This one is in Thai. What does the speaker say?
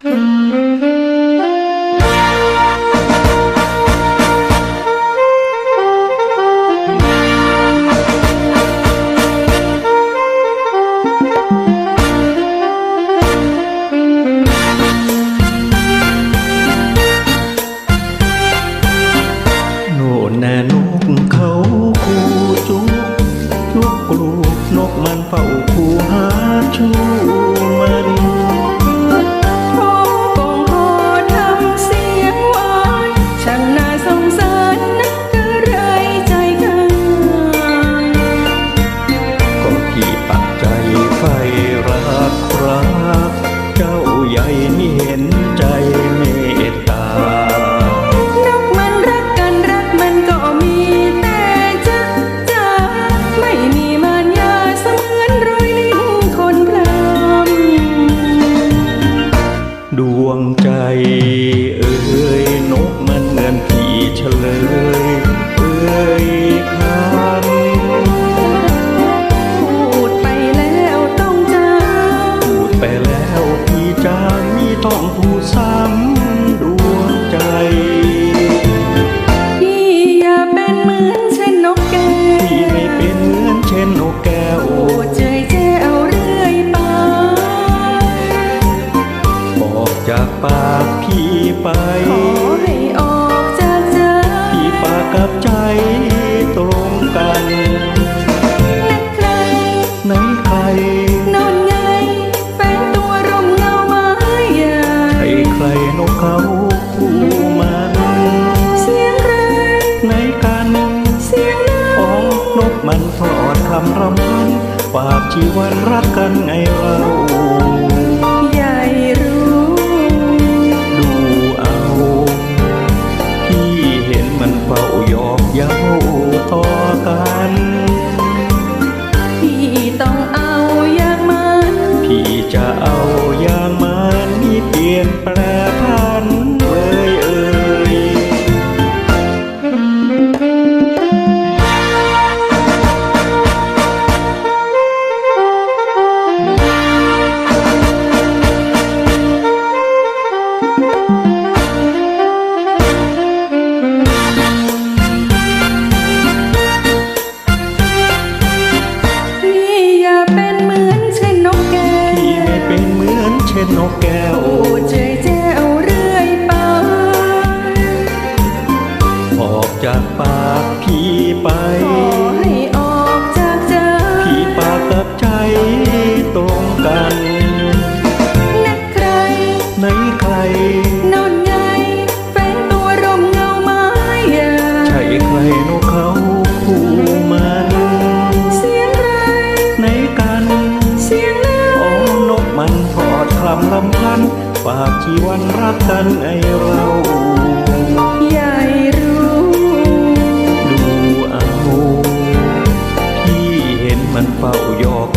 โนี่เห็นใจเมตตานกมันรักกันรักมันก็มีแต่จะจะไม่มีมารยาเสมือนรอยลิ้นคนพรำดวงใจเอ่ยนกมันเหมือนผีเฉลยเอ่ย องพูดซ้ำดวงใจำพี่อย่าเป็นเหมือนเช่นนกแก้วพี่ไม่เป็นเหมือนเช่นนกแก้วพูดเจยแจ้วเรื่อยไปบอกจากปากพี่ไปขอให้ออกจากใจพี่ปากกับใจตรงกัน นกเขาคู่มันเสียงไรในกันเสียงน้อ๋อนกมันทอดคำรำพันฝากชีวันรักกันไงเรา พันฝากชีวันรักกันไอเราใหญ่รู้ ดูเอา พี่เห็นมันเฝ้ายอก